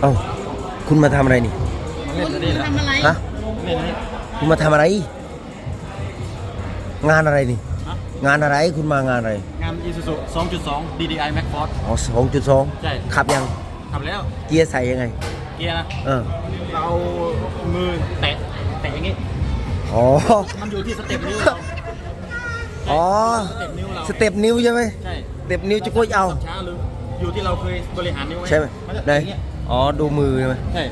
เอ้าคุณมาทำอะไรนี่มาเล่นตัวนี้แหละทำอะไรฮะเล่นอันนี้คุณมาทำอะไร งานอะไรนี่ ฮะ งานอะไรคุณมางานอะไรงาน Isuzu 2.2 DDI Max Force อ๋อสองจุดสองใช่ ขับยัง ทำแล้ว เกียร์ใส่ยังไง เกียร์นะ เออ เราเอามือแตะ แตะอย่างงี้ อ๋อ มันอยู่ที่สเต็ปนิ้วเราอ๋อ สเต็ปนิ้วเรา สเต็ปนิ้วใช่ไหม ใช่สเต็ปนิ้วจะกดเอา ช้าหรือ อยู่ที่เราเคยบริหารนิ้วไว้ใช่ไหมนจะไหนอย่างเงี้ยอ๋อดูมือใช่ไหมใช่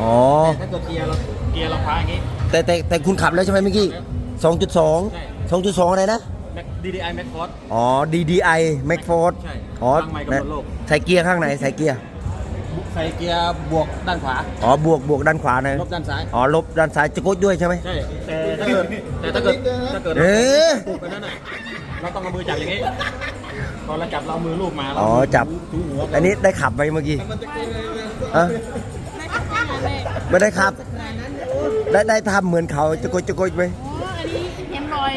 อ๋อ ถ้าเกิดเกียร์เราเกียร์เราพาอย่างงี้ แต่แต่แต่คุณขับแล้วใช่ไหมเมื่อกี้สองจุดสองใช่สองจุดสองอะไรนะ Max- DDI Max Force อ๋อ DDI Max Force ใช่อ๋อข้างในกำหนดโลก ใส่เกียร์ข้างไหนใส่เกียร์ ใส่เกียร์บวกด้านขวาอ๋อ บวกบวกด้านขวานะ ลบด้านซ้าย อ๋อ ลบด้านซ้ายจะกดด้วยใช่ไหม ใช่ แต่ถ้าเกิดแต่ถ้าเกิดถ้าเกิดเอ๊ะปลุกไปนั่นน่ะเราต้องเอามือจับอย่างงี้ พอเราจับเราเอามือลูบมาเราอ๋อจับ ถูหัวอันนี้ได้ขับไหมเมื่อกี้อะไม่ได้ขับ ได้ได้ทำเหมือนเขาจะกดจะกดไหมอ๋ออันนี้เห็นรอย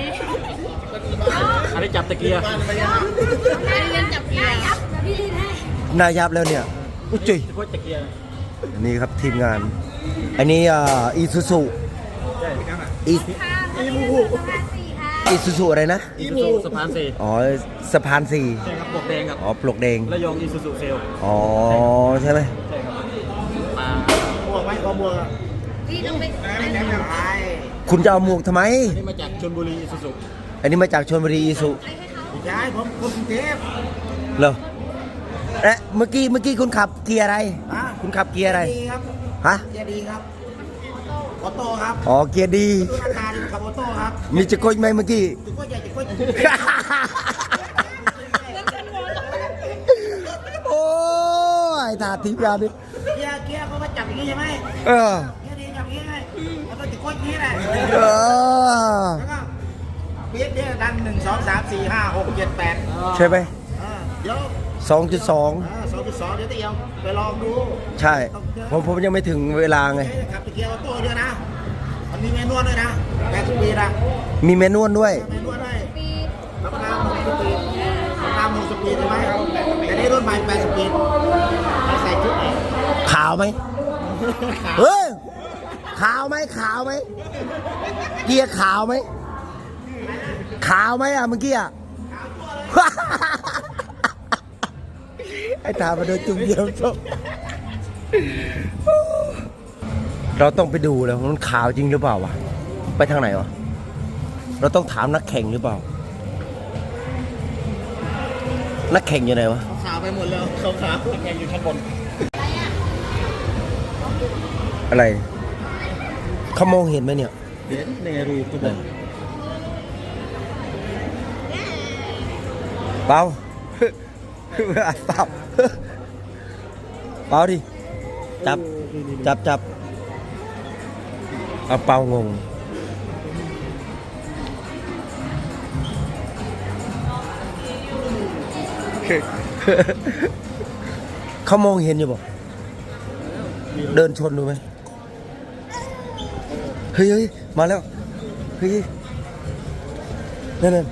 อันนี้จับตะเกียร์อันนี้เล่นจับเกียร์นายับแล้วเนี่ย อุ้ยจุยจะพูดตะเกียร์อันนี้ครับทีมงาน อันนี้อ่าอีซูซูใช่ อีอีซูซูอะไรนะ อีซูซูสะพานสี่อ๋อสะพานสี่ใช่ครับปลวกแดงครับอ๋อปลวกแดงระยองอีซูซูเซลอ๋อใช่ไหมใช่ครับมาบวกไหมขอบวกอะพี่ต้องไปคุณจะเอาหมวกทำไม อันนี้มาจากชลบุรีอีซูซูอันนี้มาจากชลบุรีอีซูใช่ผมคนกรุงเทพเหรอเอ๊ะเมื่อกี้เมื่อกี้คุณขับเกียร์อะไร คุณขับเกียร์อะไร ดีครับ ฮะ เกียร์ดีครับ ออโต้ครับอ๋อเกียร์ดีราคาดีขับออโต้ครับมีจะกดไหมเมื่อกี้ จุดก็ใหญ่จุดก็ใหญ่โอ้ยตาทิพย์ยาดิเกียร์เกียร์เขาก็จับอย่างนี้ใช่ไหมเออเกียร์ดีจับอย่างนี้ไงแล้วก็จุดก็อย่างนี้แหละเออแล้วก็เบียดเนี่ยดันหนึ่งสองสามสี่ห้าหกเจ็ดแปดใช่ไหมเออเดี๋ยว สองจุดสองเออสองจุดสองเดี๋ยวเตียวไปลองดูใช่ผมผมยังไม่ถึงเวลาไงใช้ขับเกียร์ออโต้ด้วยนะมันมีเมนวลด้วยนะแปดสิบปีนะมีเมนวลด้วยเมนวลด้วยรับประกันหกสิบปีรับประกันหกสิบปีใช่ไหมแต่นี่รุ่นใหม่แปดสิบปีใส่ชุดไหนขาวไหมเฮ้ยขาวไหมขาวไหมเกียร์ขาวไหมขาวไหมอะเมื่อกี้อะ ไอ้ตามาโดนจุ่มเยี่ยมจบเราต้องไปดูแล้วมันขาวจริงหรือเปล่าวะ ไปทางไหนวะ เราต้องถามนักแข่งหรือเปล่า นักแข่งอยู่ไหนวะ ขาวไปหมดแล้วขาวขาวแข่งอยู่ชั้นบน อะไร เขามองเห็นไหมเนี่ย เห็นในรูตัวบนเปล่า เปล่าเปล่าดิจับจับจับเอาเปางงเขามองเห็นอยู่บ่เดินชนดูไหมเฮ้ยเฮ้ยมาแล้วเฮ้ยนั่นนั่น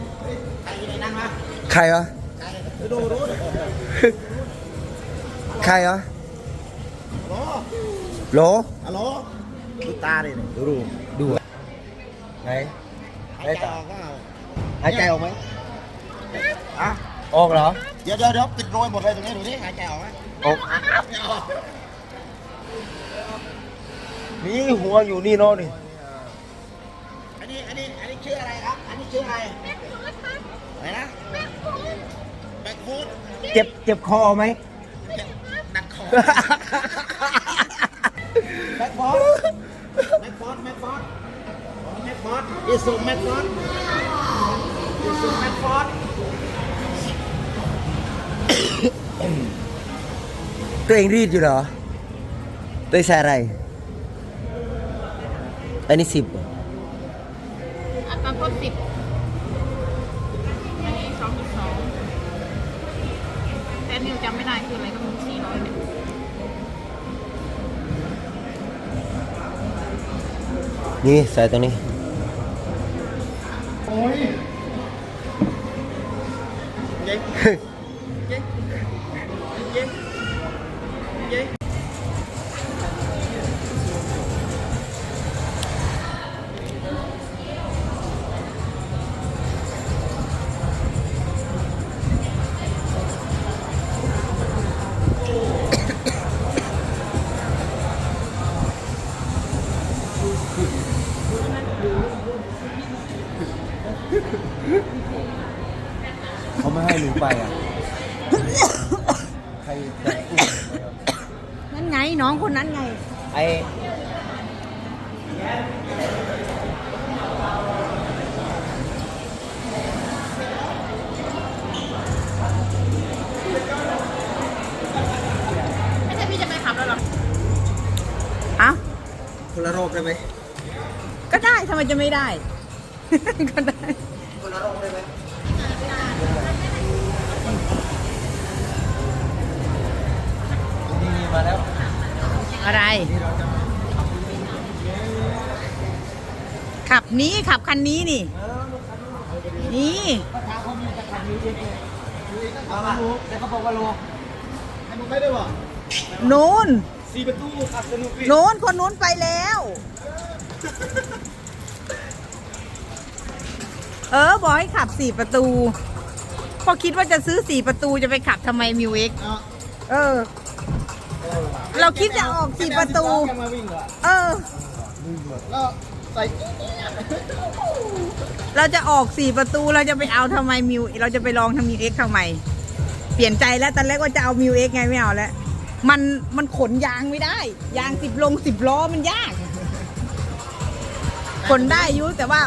ใครวะ ใครวะโหลฮัลโหลดูตาดิดูดูดูไหนหายใจออกก็หายใจออกไหมอะออกเหรอ เดี๋ยวเดี๋ยวเดี๋ยวติดโรยหมดเลยตรงนี้ดูดิหายใจออกไหมออกนี่หัวอยู่นี่เนาะนี่อันนี้อันนี้อันนี้ชื่ออะไรครับ อันนี้ชื่ออะไรอะไรนะ แบ็คฟูดเจ็บเจ็บคอไหม ดักคอแบ็คฟอร์ดแบ็คฟอร์ดแบ็คฟอร์ดแบ็คฟอร์ดอิสุแบ็คฟอร์ดอิสุแบ็คฟอร์ดตัวเองรีดอยู่เหรอ ตัวเองใส่อะไร อันนี้สิบอัตราโทษสิบ แต่นิวจำไม่ได้คืออะไรก็มึงสี่ร้อยเนี่ยนี่ใส่ตรงนี้ โอ๊ย้เย้เย้เย้ นั่นไงน้องคนนั้นไง ไอ้ไม่ใช่พี่จะไปขับแล้วหรอเอ้าคนละโรคได้ไหมก็ได้ทำไมจะไม่ได้ ก็ได้ คนละโรคได้ไหม มาแล้ว อะไร ขับนี้ขับคันนี้นี่ นี่เอาละแต่เขาบอกว่าโลให้มึงไม่ได้บอกนู้นสี่ประตูขับสนุกพี่นู้นคนนู้นไปแล้ว เออ บอกให้ขับสี่ประตูพอคิดว่าจะซื้อสี่ประตูจะไปขับทำไมมิวเอ็กเนาะเออ เราคิดจะออกสี่ประตูแกมาวิ่งเหรอเออ แล้วใส่เราจะออกสี่ประตูเราจะไปเอาทำไมมิว เราจะไปลองทำมิวเอ็กทำไม เปลี่ยนใจแล้วตอนแรกว่าจะเอามิวเอ็กไงไม่เอาแล้ว มันมันขนยางไม่ได้ ยางสิบลงสิบล้อมันยาก ขนได้อยุแต่ว่า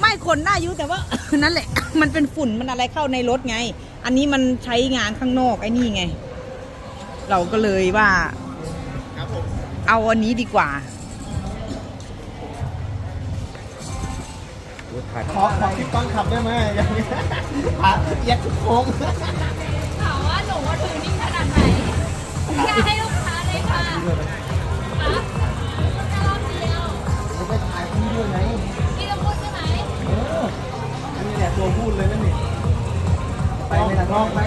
ไม่ขนได้อยุแต่ว่า นั่นแหละ มันเป็นฝุ่นมันอะไรเข้าในรถไง อันนี้มันใช้งานข้างนอกไอ้นี่ไง เราก็เลยว่าครับผมเอาอันนี้ดีกว่า ขอขอคลิปตอนขับได้ไหมอย่างนี้อะแยกทุกโค้งถามว่าหนูว่าถือนิ่งขนาดไหนแค่ให้ลูกค้าเลยค่ะครับแค่รอบเดียวจะไปถ่ายพี่ด้วยไงพี่ต้องพูดใช่ไหมเอออันนี้แหละตัวพูดเลยนั่นนี่ไปไม่ได้ลองไป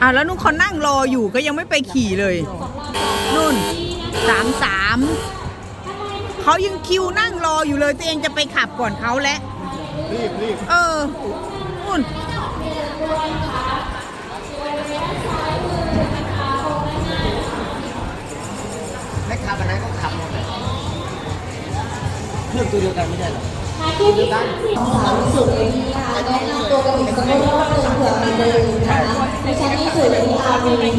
อะแล้วนุ่นเขานั่งรออยู่ก็ยังไม่ไปขี่เลย นุ่นสามสามเขายังคิวนั่งรออยู่เลยตัวเองจะไปขับก่อนเขาแล้วรีบรีบเออนุ่นไม่ขับอะไรก็ขับหมดเลยเครื่องตัวเดียวกันไม่ใช่เหรอ สาวสุดเลยวกันแนะนำตัวกันอีกสักรอบหนึ่งเผื่อมีเบอร์นะคะดิฉันนี่คือเออาร์วีค่ะ